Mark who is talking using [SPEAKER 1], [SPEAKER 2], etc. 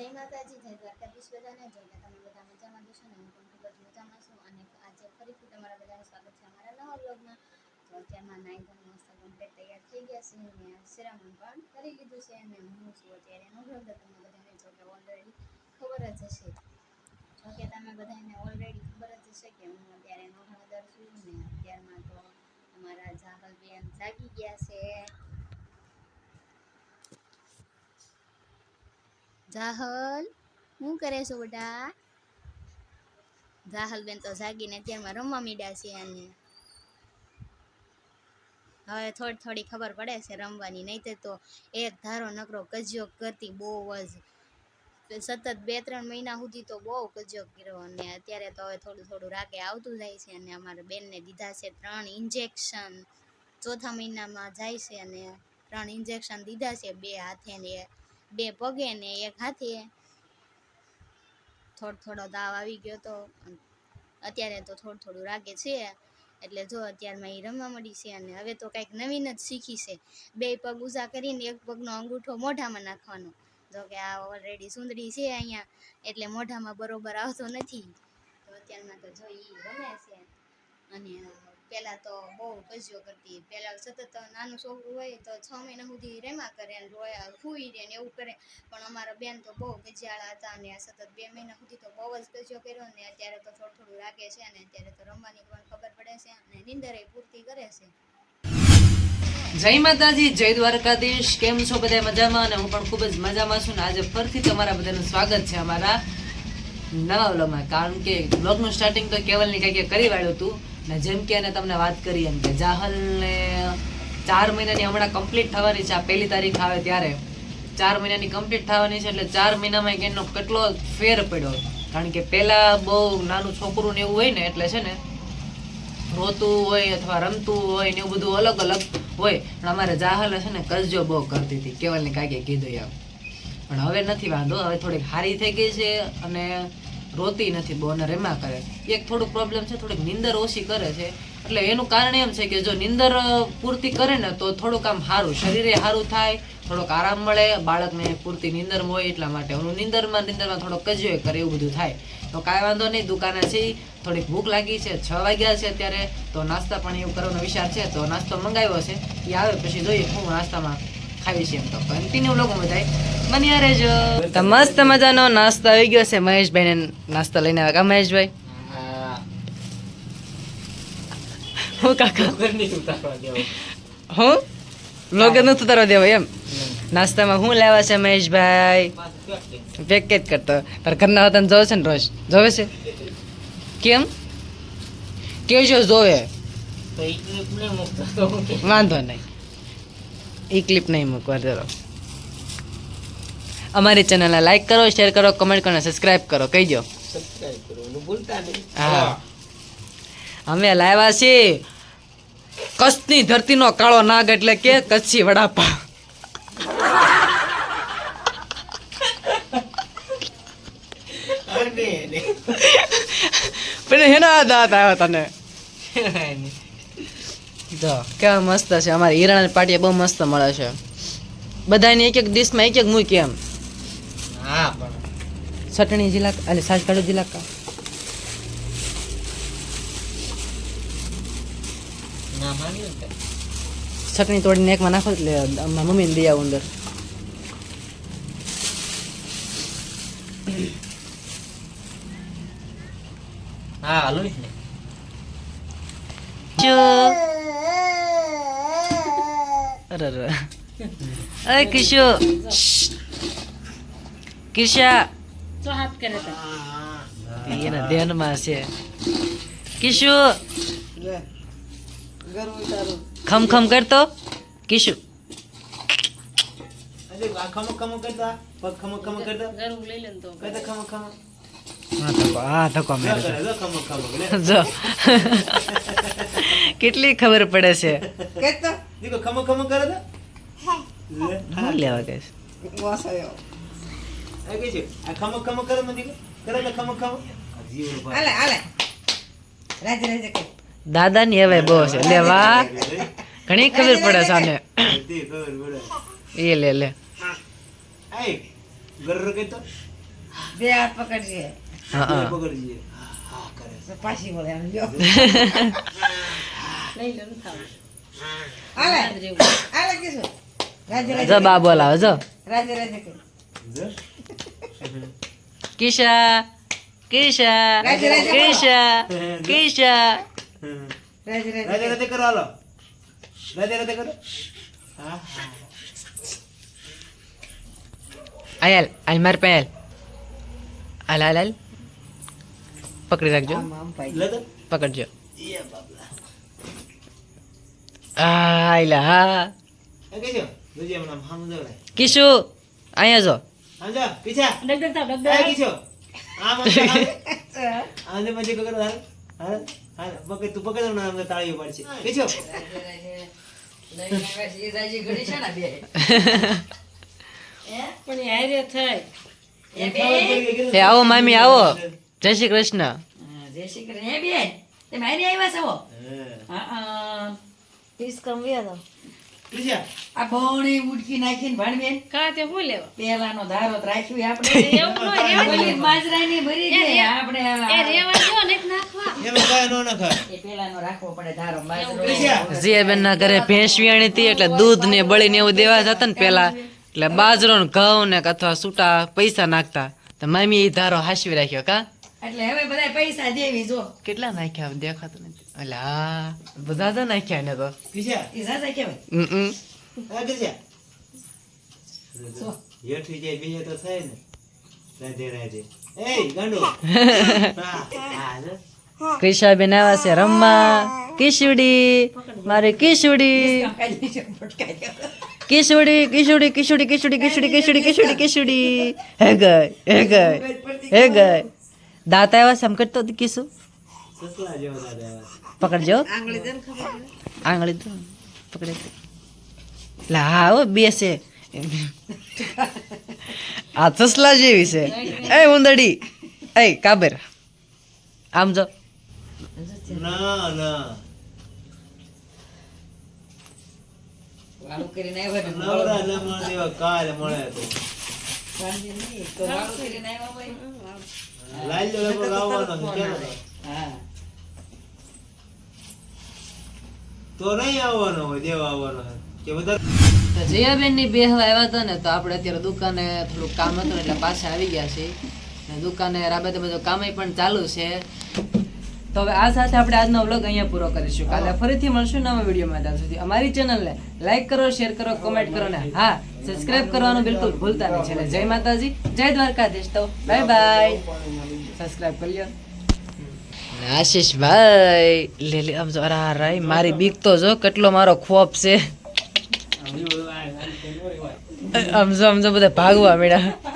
[SPEAKER 1] જય માતાજી, જય દ્વારકાધીશ બધાને. જો તમે બધા મજામાં જશો ને, હું પણ ખૂબ જ મજામાં છું. અને આજે ફરીથી તમારા બધાનું સ્વાગત છે અમારા નવા બ્લોગમાં તો અત્યારમાં નાઈ મસ્ત કમ્પ્લેટ તૈયાર થઈ ગયા છે. અને સિરામણ પણ કરી લીધું છે અને હું છું અત્યારે એનો બ્લોગ તમે બધાને જો કે ઓલરેડી ખબર જ હશે. જો કે તમે બધાને ઓલરેડી ખબર જ હશે કે હું અત્યારે નોહળદર છું ને, અત્યારમાં તો અમારા જાગલ બેન જાગી ગયા છે. જાહલ શું કરે છો બધા? જાહલ બેન તો જાગીને અત્યારમાં રમવા મીડ્યા છે અને હવે થોડી થોડી ખબર પડે છે રમવાની નહીં તો એક ધારો નકરો કજિયો કરતી બહુ જ સતત બે ત્રણ મહિના સુધી તો બહુ કજિયો કર્યો અને અત્યારે તો હવે થોડું થોડું રાગે આવતું જાય છે અને અમારા બેનને દીધા છે ત્રણ ઇન્જેક્શન. ચોથા મહિનામાં જાય છે અને ત્રણ ઇન્જેક્શન દીધા છે બે હાથે ને બે પગે ને એક હાથે. થોડો થોડો તાવ આવી ગયો તો અત્યારે તો થોડું થોડું રાગે છે. એટલે જો અત્યારમાં એ રમવા મળી છે અને હવે તો કંઈક નવીન જ શીખી છે. બે પગ ઊંચા કરીને એક પગનો અંગૂઠો મોઢામાં નાખવાનો. જો કે આ ઓલરેડી સુંદરી છે અહીંયા, એટલે મોઢામાં બરોબર આવતો નથી. તો અત્યારમાં તો જો એ રમે છે. અને પહેલાં તો બહુ કજિયો કરતી. પહેલાં સતત નાનું છોકરું હોય તો છ મહિના સુધી રેમા કરે અને રોયા સૂઈ રહે ને એવું કરે. પણ અમારા બેન તો બહુ કજિયાળા હતા અને સતત બે મહિના સુધી તો બહુ જ કજિયો કર્યો ને અત્યારે તો થોડું થોડું રાખે છે અને અત્યારે તો રમવાની પણ ખબર પડે છે અને નિંદરે પૂર્તિ કરે છે.
[SPEAKER 2] જય માતાજી, જય દ્વારકાધીશ. કેમ છો બધા મજામાં? અને હું પણ ખૂબ જ મજામાં છું ને આજે ફરીથી તમારા બધાનું સ્વાગત છે અમારા નવા વ્લોગમાં. કારણ કે વ્લોગનું સ્ટાર્ટિંગ તો કેવલની કંઈક કરી વાળ્યું હતું. ને જેમ કે એને તમને વાત કરી એમ કે જાહલને ચાર મહિનાની હમણાં કમ્પ્લીટ થવાની છે, આ પહેલી તારીખ આવે ત્યારે. ચાર મહિનાની કમ્પ્લીટ થવાની છે એટલે ચાર મહિનામાં એનો કેટલો ફેર પડ્યો. કારણ કે પહેલાં બહુ નાનું છોકરું ને એવું હોય ને એટલે છે ને, રોતું હોય અથવા રમતું હોય ને એવું બધું અલગ અલગ હોય. પણ અમારે જાહલ છે ને કરજો બહુ કરતી હતી, કેવલની કાંઈક કીધું એમ. પણ હવે નથી વાંધો, હવે થોડીક હારી થઈ ગઈ છે અને રોતી નથી, બહુ અને રેમા કરે. એક થોડુંક પ્રોબ્લેમ છે, થોડીક નિંદર ઓછી કરે છે. એટલે એનું કારણ એમ છે કે જો નિંદર પૂરતી કરે ને તો થોડુંક આમ સારું શરીરે સારું થાય, થોડોક આરામ મળે, બાળકને પૂરતી નિંદર હોય એટલા માટે. હું નિંદરમાં નિંદરમાં થોડોક કજ્યો કરે એવું બધું થાય. તો કાંઈ વાંધો નહીં, દુકાને છે, થોડીક ભૂખ લાગી છે, છ વાગ્યા છે અત્યારે, તો નાસ્તા પણ એવું કરવાનો વિચાર છે, તો નાસ્તો મંગાવ્યો છે. એ આવે, પછી જોઈએ, હું નાસ્તામાં ખાવી છે એમ તો. કન્ટિન્યુ લોકો બધાય બન્યા રહેજો તો મસ્ત મજાનો નાસ્તો આવી ગયો છે મહેશભાઈ ને નાસ્તો લઈને આવ્યા કા મહેશભાઈ? હું. કાકા? હું? લોગ નથી ઉતારવા દેવો એમ? નાસ્તામાં હું લેવા છે મહેશભાઈ? પેકેજ કરતો. તાર ઘરના વતન જોવે છે ને રોજ? જોવે છે? કેમ? કેજો જોવે. વાંધો નહીં. એ ક્લિપ નહીં મૂકવા જરો અમારી ચેનલને લાઈક કરો શેર કરો કમેન્ટ કરો સબસ્ક્રાઇબ કરો કહી દો હા. અમે લાવ્યા છીએ કચ્છની ધરતીનો કાળો નાગ એટલે કે કચ્છી વડાપા પણ હેના દાંત આવ્યા તને? કેવા મસ્ત છે. અમારી હીરાની પાટીએ બહુ મસ્ત મળે છે. બધાની એક એક ડીશમાં એક એક મૂકી એમ. ચટણી જિલ્લા એટલે સાસ જિલ્લા કા ચટણી તોડીને એકમાં નાખો એટલે મમ્મીને દઈ આવું અંદર.
[SPEAKER 3] હા હાલો ને.
[SPEAKER 2] અરે અરે. કિશો. કિશા. એના ધ્યાનમાં છે કિશુ. ખમ ખમ કરતો. કિશુ.
[SPEAKER 3] ખમો ખમો કરતા? પગ ખમો ખમો કરતા? કરતા ખમો ખમો?
[SPEAKER 2] હા ધક્કો હા ધક્કો
[SPEAKER 3] જો
[SPEAKER 2] મેરે
[SPEAKER 3] કરે, જો ખમો ખમો લે.
[SPEAKER 2] જો. કેટલી ખબર પડે છે.
[SPEAKER 3] દીકો ખમો ખમો કરે છે લે
[SPEAKER 2] હા લેવા કે છે વાસ આયો
[SPEAKER 3] આ કે છે આ ખમો ખમો કરે મને દીકો કરે ને ખમો ખમો જીવ ઉપર
[SPEAKER 2] આલે આલે રાજ રાજ કે દાદા ની હવે બહુ છે
[SPEAKER 3] ઘણી ખબર પડે સામે
[SPEAKER 2] એ લે લે
[SPEAKER 3] આય ગર કે તો
[SPEAKER 4] બે હાથ પકડજે
[SPEAKER 2] હા
[SPEAKER 3] પકડજે હા કરે
[SPEAKER 4] પાછી વળે
[SPEAKER 5] લઈ લો ને
[SPEAKER 4] આલે આલે કેસો રાજી રાજી જો
[SPEAKER 2] બા બોલાવો જો.
[SPEAKER 4] રાજી રાજી કે
[SPEAKER 2] કિશા કિશા કિશા કિશા.
[SPEAKER 4] રાજી રાજી
[SPEAKER 2] રાજી રાજી પેલ અલ અલ પકડી રાખજો. પકડજો. આયલા હા કિશુ અહીંયા જો. આવો મામી આવો. જય શ્રી કૃષ્ણ.
[SPEAKER 4] જય શ્રી કૃષ્ણ. તમે આવ્યા છો?
[SPEAKER 3] હા.
[SPEAKER 4] હા હા
[SPEAKER 1] ફીસ કમવી હતો
[SPEAKER 3] પીછા
[SPEAKER 4] આ બોણી ઉડકી નાખીને ભણબેન.
[SPEAKER 5] કા તે હું લેવા?
[SPEAKER 4] પેલાનો ધારો રાખ્યું આપણે.
[SPEAKER 5] એવું ન રેવા
[SPEAKER 4] ભરી છે આપણે
[SPEAKER 5] એ રેવા દો ને નાખવા.
[SPEAKER 3] એમાં કાંઈ નો નખાય.
[SPEAKER 4] એ પેલાનો રાખવો પડે ધારો બાજરો.
[SPEAKER 2] જીયાબેન ના ઘરે ભેંસ વિયાણી હતી એટલે દૂધ ને બળી ને એવું દેવા જતા ને પેલા. એટલે બાજરો ને ઘઉં ને અથવા સૂટા પૈસા નાખતા. તો મામી એ ધારો હાસવી રાખ્યો કા?
[SPEAKER 4] એટલે હવે બધા પૈસા દેવી જો.
[SPEAKER 2] કેટલા નાખ્યા દેખાતું હા બધા તો નાખ્યા ને તો
[SPEAKER 4] સાચા કહેવાય
[SPEAKER 2] હમ,
[SPEAKER 3] હેઠી જાય બીજે તો થાય ને રાધે રાધે એ ગાંડો જો.
[SPEAKER 2] ક્રિશાબેન આવ્યા છે રમવા કિશુડી મારે કિશુડી. કિશુડી કિશુડી કિશુડી કિશુડી કિશુડી કિશુડી કિશુડી કિશુડી હે ગઈ હે ગઈ હે ગઈ દાંત આવ્યા કરતો હતી કિશુ પકડજો. લાવો બેસે. આ સસલા જેવી છે. એ ઉંદડી એ કાબેર. આમ જો.
[SPEAKER 3] ના ના
[SPEAKER 4] વાળું
[SPEAKER 3] મળે તો
[SPEAKER 4] નહીં
[SPEAKER 3] આવવાનો હોય, દેવા આવવાનો. કે બધા
[SPEAKER 2] જયાબેનની બેહવા આવ્યા હતા ને, તો આપણે અત્યારે દુકાને થોડું કામ હતું એટલે પાછા આવી ગયા છીએ. દુકાને રાબતે બધું કામ પણ ચાલુ છે. તો હવે આ સાથે આપણે આજનો વ્લોગ અહીંયા પૂરો કરીશું. કાલે ફરીથી મળશું નવા વિડીયોમાં. ત્યાં સુધી અમારી ચેનલને લાઈક કરો, શેર કરો, કોમેન્ટ કરો ને હા, સબસ્ક્રાઇબ કરવાનું બિલકુલ ભૂલતા નહીં. છે જય માતાજી, જય દ્વારકાધીશ તો, બાય બાય. સબસ્ક્રાઇબ કરી લ્યો. આશીષભાઈ લે લે આમ જો અરે રાય મારી બીક તો જો કેટલો મારો ખોફ છે આમ જો આમ જો બધા ભાગવા મળ્યા